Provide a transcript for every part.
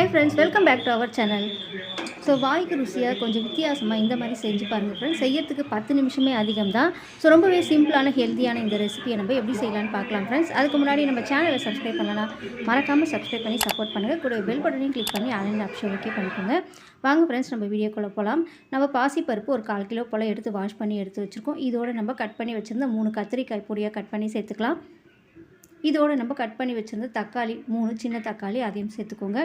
Hi friends welcome back to our channel so வாய்க்கு ருசியாக கொஞ்சம் வித்தியாசமாக இந்த மாதிரி செஞ்சு பாருங்கள் ஃப்ரெண்ட்ஸ் செய்யறதுக்கு பத்து நிமிஷமே அதிகம் தான். ஸோ ரொம்பவே சிம்பிளான ஹெல்த்தியான இந்த ரெசிபியை நம்ம எப்படி செய்யலாம்னு பார்க்கலாம் ஃப்ரெண்ட்ஸ் அதுக்கு முன்னாடி நம்ம சேனலை சப்ஸ்கிரைப் பண்ணலாம் மறக்காமல் சப்ஸ்கிரைப் பண்ணி சப்போர்ட் பண்ணுங்கள் கூட பெல் பட்டனையும் கிளிக் பண்ணி ஆன்லைன் ஆப்ஷன் ஓகே பண்ணிக்கோங்க. வாங்க ஃப்ரெண்ட்ஸ் நம்ம வீடியோக்குள்ளே போகலாம் நம்ம பாசிப்பருப்பு ஒரு கால் கிலோ போல் எடுத்து வாஷ் பண்ணி எடுத்து வச்சுருக்கோம். இதோடு நம்ம கட் பண்ணி வச்சுருந்த மூணு கத்திரிக்காய் பொடியாக கட் பண்ணி சேர்த்துக்கலாம். இதோடு நம்ம கட் பண்ணி வச்சுருந்த தக்காளி மூணு சின்ன தக்காளி அதையும் சேர்த்துக்கோங்க.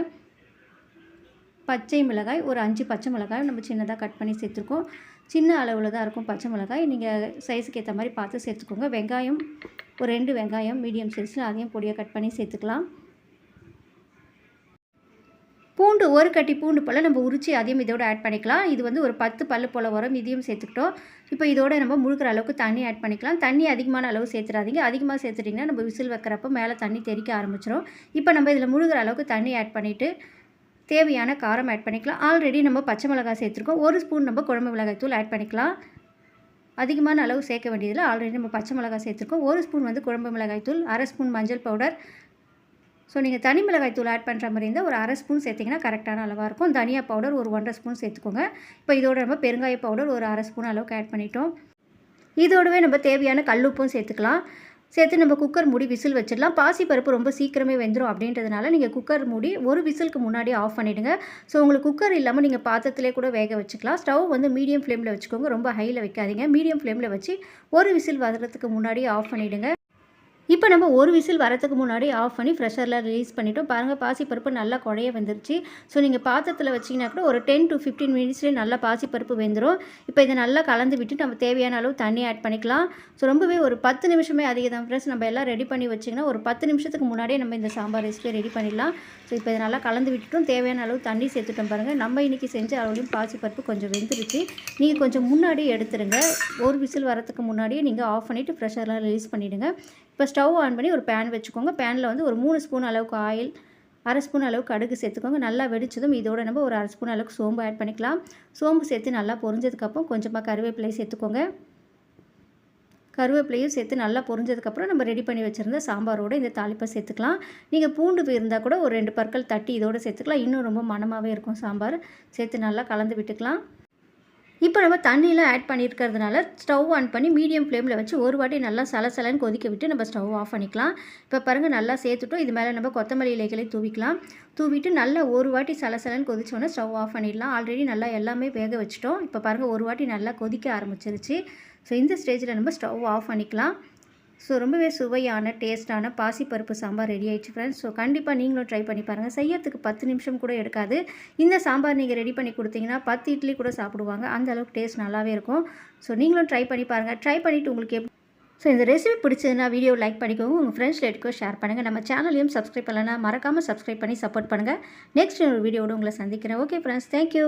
பச்சை மிளகாய் ஒரு அஞ்சு பச்சை மிளகாய் நம்ம சின்னதாக கட் பண்ணி சேர்த்துருக்கோம். சின்ன அளவில் தான் இருக்கும் பச்சை மிளகாய். நீங்கள் சைஸுக்கு ஏற்ற மாதிரி பார்த்து சேர்த்துக்கோங்க. வெங்காயம் ஒரு ரெண்டு வெங்காயம் மீடியம் சைஸில் அதையும் பொடியாக கட் பண்ணி சேர்த்துக்கலாம். பூண்டு ஒரு கட்டி பூண்டு போல் நம்ம உரிச்சி அதையும் இதோட ஆட் பண்ணிக்கலாம். இது வந்து ஒரு பத்து பல்லு போல் வரும். இதையும் சேர்த்துக்கிட்டோம். இப்போ இதோட நம்ம முழுக்கிற அளவுக்கு தண்ணி ஆட் பண்ணிக்கலாம். தண்ணி அதிகமான அளவு சேர்த்துடாதீங்க அதிகமாக சேர்த்துட்டிங்கன்னா நம்ம விசில் வைக்கிறப்ப மேலே தண்ணி தெறிக்க ஆரம்பிச்சிடும் இப்போ நம்ம இதில் முழுகிற அளவுக்கு தண்ணி ஆட் பண்ணிவிட்டு தேவையான காரம் ஆட் பண்ணிக்கலாம். ஆல்ரெடி நம்ம பச்சை மிளகாய் சேர்த்துருக்கோம். ஒரு ஸ்பூன் நம்ம குழம்பு மிளகாய் தூள் ஆட் பண்ணிக்கலாம். அதிகமான அளவு சேர்க்க வேண்டியதில் ஆல்ரெடி நம்ம பச்சை மிளகாய் சேர்த்துருக்கோம். ஒரு ஸ்பூன் வந்து குழம்பு மிளகாய் தூள் அரை ஸ்பூன் மஞ்சள் பவுடர் ஸோ நீங்கள் தனி மிளகாய் தூள் ஆட் பண்ணுற மாதிரி இருந்தால் ஒரு அரை ஸ்பூன் சேர்த்திங்கன்னா கரெக்டான அளவாக இருக்கும். தனியா பவுடர் ஒரு ஒன்றரை ஸ்பூன் சேர்த்துக்கோங்க. இப்போ இதோட நம்ம பெருங்காய பவுடர் ஒரு அரை ஸ்பூன் அளவுக்கு ஆட் பண்ணிட்டோம். இதோடவே நம்ம தேவையான கல்லுப்பும் சேர்த்துக்கலாம். சேர்த்து நம்ம குக்கர் மூடி விசில் வச்சிடலாம். பாசி பருப்பு ரொம்ப சீக்கிரமே வெந்துடும் அப்படின்றதுனால நீங்கள் குக்கர் மூடி ஒரு விசிலுக்கு முன்னாடி ஆஃப் பண்ணிவிடுங்க ஸோ உங்களுக்கு குக்கர் இல்லாமல் நீங்கள் பாத்திரத்திலே கூட வேக வச்சுக்கலாம். ஸ்டவ் வந்து மீடியம் ஃப்ளேமில் வச்சுக்கோங்க. ரொம்ப ஹையில் வைக்காதீங்க. மீடியம் ஃப்ளேமில் வச்சு ஒரு விசில் வர்றதுக்கு முன்னாடி ஆஃப் பண்ணிவிடுங்க இப்போ நம்ம ஒரு விசில் வரதுக்கு முன்னாடி ஆஃப் பண்ணி ஃப்ரெஷரில் ரிலீஸ் பண்ணிவிட்டோம் பாருங்கள் பாசிப்பருப்பு நல்லா குழைய வந்துருச்சு. ஸோ நீங்கள் பாத்திரத்தில் வச்சிங்கன்னா கூட ஒரு டென் டு ஃபிஃப்டீன் மினிட்ஸ்லேயே நல்லா பாசிப்பருப்பு வெந்துடும் இப்போ இதை நல்லா கலந்து விட்டு நம்ம தேவையான அளவு தண்ணி ஆட் பண்ணிக்கலாம். ஸோ ரொம்பவே ஒரு பத்து நிமிஷமே அதிகம் தான் ஃப்ரெண்ட்ஸ் நம்ம எல்லாம் ரெடி பண்ணி வச்சிங்கன்னா ஒரு பத்து நிமிஷத்துக்கு முன்னாடியே நம்ம இந்த சாம்பார் ரெசிபியை ரெடி பண்ணிடலாம். ஸோ இப்போ இதை நல்லா கலந்து விட்டுட்டும். தேவையான அளவு தண்ணி சேர்த்துட்டோம் பாருங்கள் நம்ம இன்றைக்கி செஞ்ச அளவுலையும் பாசிப்பருப்பு கொஞ்சம் வெந்துருச்சு. நீங்கள் கொஞ்சம் முன்னாடியே எடுத்துருங்க. ஒரு விசில் வரத்துக்கு முன்னாடியே நீங்கள் ஆஃப் பண்ணிவிட்டு ப்ரெஷரில் ரிலீஸ் பண்ணிவிடுங்க இப்போ ஸ்டவ் ஆன் பண்ணி ஒரு பேன் வச்சுக்கோங்க. பேனில் வந்து ஒரு மூணு ஸ்பூன் அளவுக்கு ஆயில் அரை ஸ்பூன் அளவுக்கு கடுகு சேர்த்துக்கோங்க. நல்லா வெடிச்சதும் இதோட நம்ம ஒரு அரை ஸ்பூன் அளவுக்கு சோம்பு ஆட் பண்ணிக்கலாம். சோம்பு சேர்த்து நல்லா பொரிஞ்சதுக்கப்புறம் கொஞ்சமாக கருவேப்பிலை சேர்த்துக்கோங்க. கருவேப்பிலையும் சேர்த்து நல்லா பொரிஞ்சதுக்கப்புறம் நம்ம ரெடி பண்ணி வச்சுருந்த சாம்பாரோடு இந்த தாளிப்பை சேர்த்துக்கலாம். நீங்கள் பூண்டு இருந்தால் கூட ஒரு ரெண்டு பற்கள் தட்டி இதோடு சேர்த்துக்கலாம். இன்னும் ரொம்ப மனமாகவே இருக்கும் சாம்பார். சேர்த்து நல்லா கலந்து விட்டுக்கலாம். இப்போ நம்ம தண்ணியெலாம் ஆட் பண்ணியிருக்கிறதுனால ஸ்டவ் ஆன் பண்ணி மீடியம் ஃப்ளேமில் வச்சு ஒரு வாட்டி நல்லா சலசலன்னு கொதிக்க விட்டு நம்ம ஸ்டவ் ஆஃப் பண்ணிக்கலாம். இப்போ பாருங்கள் நல்லா சேர்த்துட்டோம். இது மேலே நம்ம கொத்தமல்லி இலைகளை தூவிக்கலாம். தூவிட்டு நல்லா ஒரு வாட்டி சலசலன்னு கொதிச்சோன்னே ஸ்டவ் ஆஃப் பண்ணிடலாம். ஆல்ரெடி நல்லா எல்லாமே வேக வச்சுட்டோம். இப்போ பாருங்கள் ஒரு வாட்டி நல்லா கொதிக்க ஆரம்பிச்சிருச்சு. ஸோ இந்த ஸ்டேஜில் நம்ம ஸ்டவ் ஆஃப் பண்ணிக்கலாம். ஸோ ரொம்பவே சுவையான டேஸ்ட்டான பாசிப்பருப்பு சாம்பார் ரெடி ஆயிடுச்சு ஃப்ரெண்ட்ஸ் ஸோ கண்டிப்பாக நீங்களும் ட்ரை பண்ணி பாருங்கள் செய்யறதுக்கு பத்து நிமிஷம் கூட எடுக்காது. இந்த சாம்பார் நீங்கள் ரெடி பண்ணி கொடுத்தீங்கன்னா பத்து இட்லி கூட சாப்பிடுவாங்க. அந்த அளவுக்கு டேஸ்ட் நல்லாவே இருக்கும். ஸோ நீங்களும் ட்ரை பண்ணி பாருங்கள் ட்ரை பண்ணிவிட்டு உங்களுக்கு எப்படி ஸோ இந்த ரெசிபி பிடிச்சதுன்னா வீடியோ லைக் பண்ணிக்கோங்க. உங்கள் ஃப்ரெண்ட்ஸ் லேட்டுக்கோ ஷேர் பண்ணுங்கள் நம்ம சேனலையும் சப்ஸ்கிரைப் பண்ணலன்னா மறக்காமல் சப்ஸ்கிரைப் பண்ணி சப்போர்ட் பண்ணுங்கள் நெக்ஸ்ட் ஒரு வீடியோட உங்களை சந்திக்கிறேன். Okay friends thank you